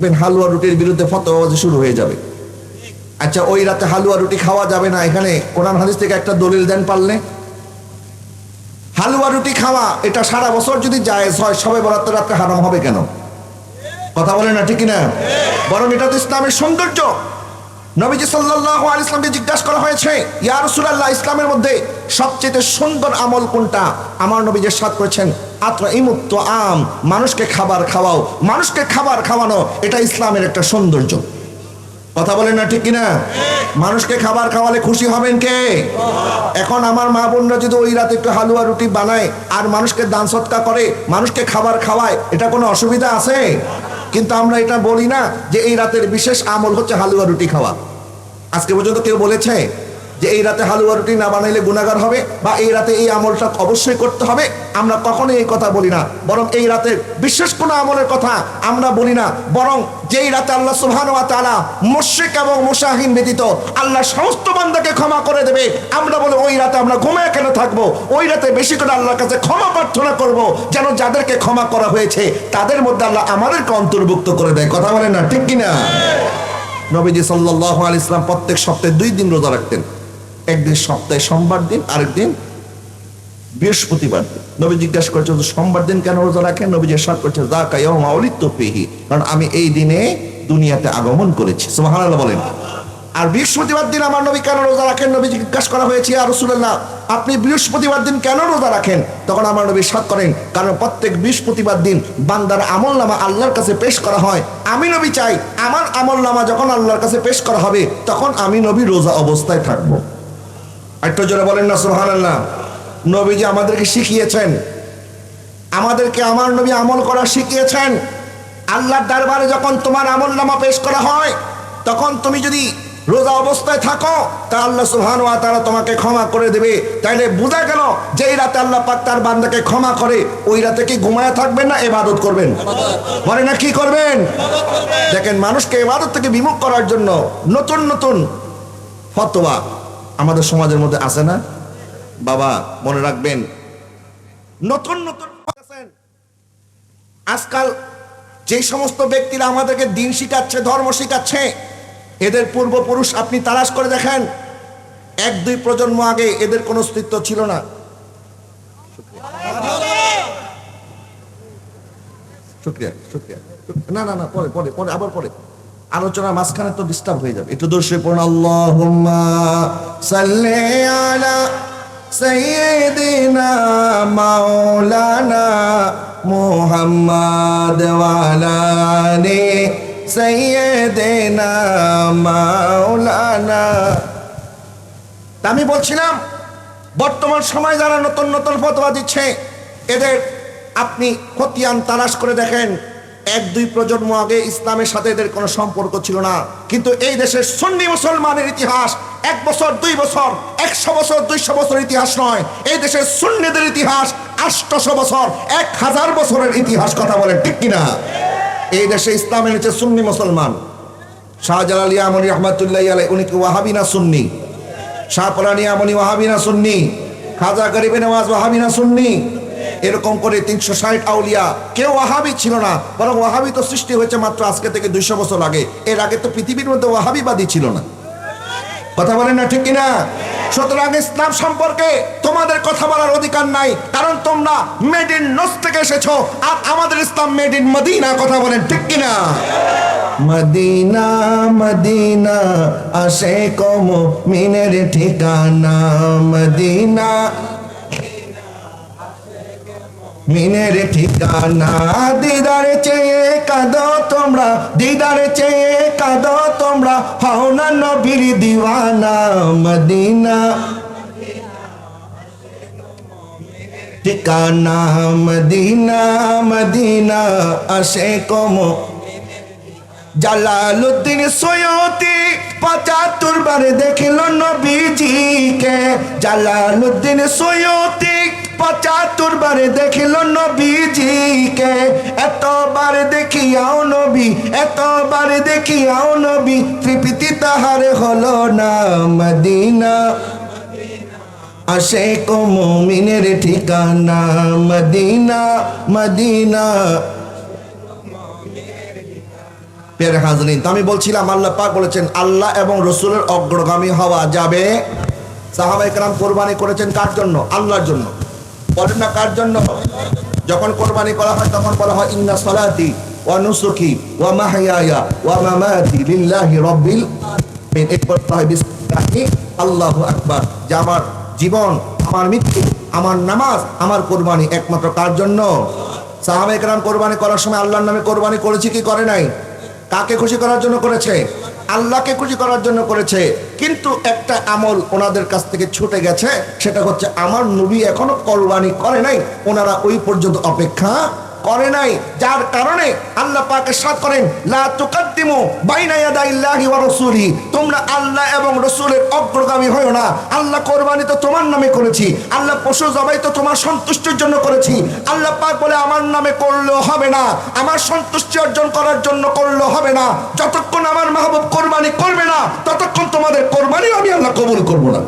দেখবেন হালুয়া রুটির বিরুদ্ধে ফতোয়াবাজি শুরু হয়ে যাবে। আচ্ছা ওই রাতে হালুয়া রুটি খাওয়া যাবে না? এখানে কোরআন হাদিস থেকে একটা দলিল দেন পারলে। হালুয়া রুটি খাওয়া, এটা সারা বছর যদি জায়েজ হয়, সবে বরাত্র রাত্রে হারাম হবে কেন? কথা বলে না ঠিক না বরং এটা তো ইসলামের সৌন্দর্য। নবীজি সাল্লাল্লাহু আলাইহি ইসলামকে জিজ্ঞাসা করা হয়েছে, ইয়া রাসূলুল্লাহ, ইসলামের মধ্যে সবচেয়ে সুন্দর আমল কোনটা? আমার নবী যে করেছেন, আত্রা ইমুক্ত আম মানুষকে খাবার খাওয়াও, মানুষকে খাবার খাওয়ানো, এটা ইসলামের একটা সৌন্দর্য। কথা বলেন না ঠিক কিনা? মানুষকে খাবার খাওয়ালে খুশি হবেন কে? এখন আমার মা বোনরা যদি ওই রাতে একটু হালুয়া রুটি বানায় আর মানুষকে দান সৎকা করে, মানুষকে খাবার খাওয়ায়, এটা কোনো অসুবিধা আছে? কিন্তু আমরা এটা বলি না যে এই রাতের বিশেষ আমল হচ্ছে হালুয়া রুটি খাওয়া। আজকে পর্যন্ত কেউ বলেছে যে এই রাতে হালুয়া রুটি না বানাইলে গুণাগার হবে বা এই রাতে এই আমলটা অবশ্যই করতে হবে, আমরা কখনোই এই কথা বলি না। বরং এই রাতে বিশেষ কোনো আমলের কথা আমরা বলি না। বরং যেই রাতে আল্লাহ সুবহান ওয়া তাআলা মুশরিক এবং মুশাহিন ব্যতীত আল্লাহ সমস্ত বান্দাকে ক্ষমা করে দেবে, আমরা বলে ওই রাতে আমরা ঘুমায় কেন থাকব? ওই রাতে বেশি করে আল্লাহর কাছে ক্ষমা প্রার্থনা করব যেন যাদেরকে ক্ষমা করা হয়েছে, তাদের মধ্যে আল্লাহ আমাদেরকে অন্তর্ভুক্ত করে দেয়। কথা বলেন না, ঠিক কিনা? নবীজি সাল্লাল্লাহু আলাইহি ইসলাম প্রত্যেক সপ্তাহে দুই দিন রোজা রাখতেন। একদিন সপ্তাহে সোমবার দিন আরেকদিন বৃহস্পতিবার নবী জিজ্ঞাসা করেছে "তো সোমবার দিন কেন রোজা রাখেন? নবী জিজ্ঞাসা করছে যা কায়াও মাউলিত পেহি কারণ আমি এই দিনে দুনিয়াতে আগমন করেছি। সুবহানাল্লাহ বলেন। আর বৃহস্পতিবার দিন আমার নবী কেন রোজা রাখেন? নবী জিজ্ঞাসা করা হয়েছে আর রসুল্লাহ আপনি বৃহস্পতিবার দিন কেন রোজা রাখেন? তখন আমার নবী সাত করেন, কারণ প্রত্যেক বৃহস্পতিবার দিন বান্দার আমল নামা আল্লাহর কাছে পেশ করা হয়। আমি নবী চাই, আমার আমল নামা যখন আল্লাহর কাছে পেশ করা হবে, তখন আমি নবী রোজা অবস্থায় থাকব। একটু জোরে বলেন না সুহান আল্লাহ নবীজি আমাদেরকে শিখিয়েছেন। আমাদেরকে আমার নবী আমল করা শিখিয়েছেন। আল্লাহর দরবারে যখন তোমার আমল নামা পেশ করা হয়, তখন তুমি যদি রোজা অবস্থায় থাকো, তা আল্লাহ সুবহান ওয়া তারা তোমাকে ক্ষমা করে দেবে। তাইলে বোঝা গেল যে এই রাতে আল্লাহ পাক তার বান্দাকে ক্ষমা করে, ওই রাতে কি ঘুমায় থাকবেন না ইবাদত করবেন? বলে না কি করবেন? দেখেন মানুষকে এবাদত থেকে বিমুখ করার জন্য নতুন নতুন ফতোয়া। আমাদের সমাজের মধ্যে আছে না? বাবা, মনে রাখবেন, নতুন নতুন আজকাল যে সমস্ত ব্যক্তিরা আমাদেরকে দিন শিখাচ্ছে, ধর্ম শিখাচ্ছে, এদের পূর্বপুরুষ আপনি তালাশ করে দেখেন, এক দুই প্রজন্ম আগে এদের কোনো অস্তিত্ব ছিল না। শুক্রিয়া শুক্রিয়া। না না না, পরে পরে পরে, আবার পরে। আলোচনার মাঝখানে তো ডিস্টার্ব হয়ে যাবে। একটু দর্শে পড়ুন, আল্লাহুম্মা সাল্লি আলা সাইয়্যিদিনা মাওলানা মুহাম্মাদ ওয়া আলা আলি সাইয়্যিদিনা মাওলানা। আমি বলছিলাম, বর্তমান সময় যারা নতুন নতুন ফতোয়া দিচ্ছে, এদের আপনি খতিয়ান তালাশ করে দেখেন এক দুই প্রজন্ম আগে ইসলামের সাথে এদের কোনো সম্পর্ক ছিল না। কিন্তু এই দেশের সুন্নি মুসলমানের ইতিহাস এক বছর, দুই বছর, একশো বছর, দুইশো বছর ইতিহাস নয়। এই দেশের সুন্নিদের ইতিহাস আটশো বছর, এক হাজার বছরের ইতিহাস কথা বলেন, ঠিক কিনা? এই দেশে ইসলামের নিচে সুন্নি মুসলমান। শাহজালাল ইয়ামনি রহমাতুল্লাহ আলাই উনি কি ওয়াহাবি না সুন্নি? শাহপরানি আমনি ওয়াহাবিনা সুন্নি? খাজা গরিবে নওয়াজ ওয়াহাবিনা সুন্নি? এরকম করে তিনশো ষাট আউলিয়া। কেউ ওয়াহাবি ছিল না, বরং ওয়াহাবি তো সৃষ্টি হয়েছে মাত্র আজকে থেকে দুইশো বছর আগে। এর আগে তো পৃথিবীর মধ্যে ওয়াহাবিবাদী ছিল না। কথা বলেন না ঠিক কিনা? সুতরাং ইসলাম সম্পর্কে তোমাদের কথা বলার অধিকার নাই, কারণ তোমরা মেড ইন নস থেকে এসেছ, আর আমাদের ইসলাম মেড ইন মদিনা, কথা বলেন ঠিক কিনা? মদিনা মদিনা, আসে কম মিনের ঠিকানা, মদিনা মিনের ঠিকানা দিদার চেয়ে কাঁদো তোমরা দিদার চেয়ে কাঁদো তোমরা, হও না নবীর দিওয়ানা, মদিনা। ঠিকানা মদিনা মদিনা, আসে কম। জালালুদ্দিন সৈয়দি পঁচাত্তর বারে দেখিল নবীজিকে। জালালুদ্দিন সৈয়দি পঁচাত্তর বারে দেখিল নবীজিকে। এতবার দেখিয়াও নবী, এতবার দেখিয়াও নবী, তৃপ্তি তাহারে হলো না মদিনা। আসে কমিনের ঠিকানা মদিনা মদিনা। পেরে হাজরিন, তো আমি বলছিলাম, আল্লাহ পাক বলেছেন, আল্লাহ এবং রসুলের অগ্রগামী হওয়া যাবে। সাহাবা একরাম কোরবানি করেছেন কার জন্য? আল্লাহর জন্য। বলেন না কার জন্য? যখন কোরবানি করা হয় তখন বলা হয়, ইন্না সালাতি ওয়া নুসুকি ওয়া মাহইয়ায়া ওয়া মামাতি লিল্লাহি রাব্বিল আলামিন। এরপর হয়, বিসমিল্লাহি, আল্লাহু আকবার। যে আমার জীবন, আমার মৃত্যু, আমার নামাজ, আমার কোরবানি একমাত্র কার জন্য? সাহাবা একরাম কোরবানি করার সময় আল্লাহর নামে কোরবানি করেছে কি করে নাই? কাকে খুশি করার জন্য করেছে? আল্লাহকে খুশি করার জন্য করেছে। কিন্তু একটা আমল ওনাদের কাছ থেকে ছুটে গেছে, সেটা হচ্ছে আমার নবী এখনও কলবানি করে নাই, ওনারা ওই পর্যন্ত অপেক্ষা করে নাই। যার কারণে আল্লাহ পাকে সাথ করেন তোমরা আল্লাহ এবং রসুলের অগ্রগামী হয়ো না। আল্লাহ কোরবানি তো তোমার নামে করেছি। আল্লাহ পশু জবাই তো তোমার সন্তুষ্টির জন্য করেছি। আল্লাহ পাক বলে, আমার নামে করলেও হবে না। আমার সন্তুষ্টি অর্জন করার জন্য করলেও হবে না। যতক্ষণ আমার মাহবুব কোরবানি করবে না, ততক্ষণ তোমাদের কোরবানি আমি আল্লাহ কবুল করব না।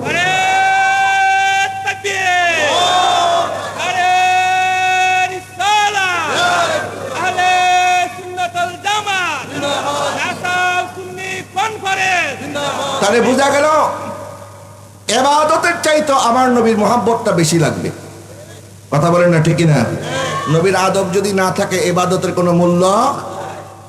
তাহলে বোঝা গেল? এবাদতের চাইতো আমার নবীর মোহাব্বতটা বেশি লাগবে। কথা বলেন না ঠিকই না নবীর আদব যদি না থাকে, এবাদতের কোনো মূল্য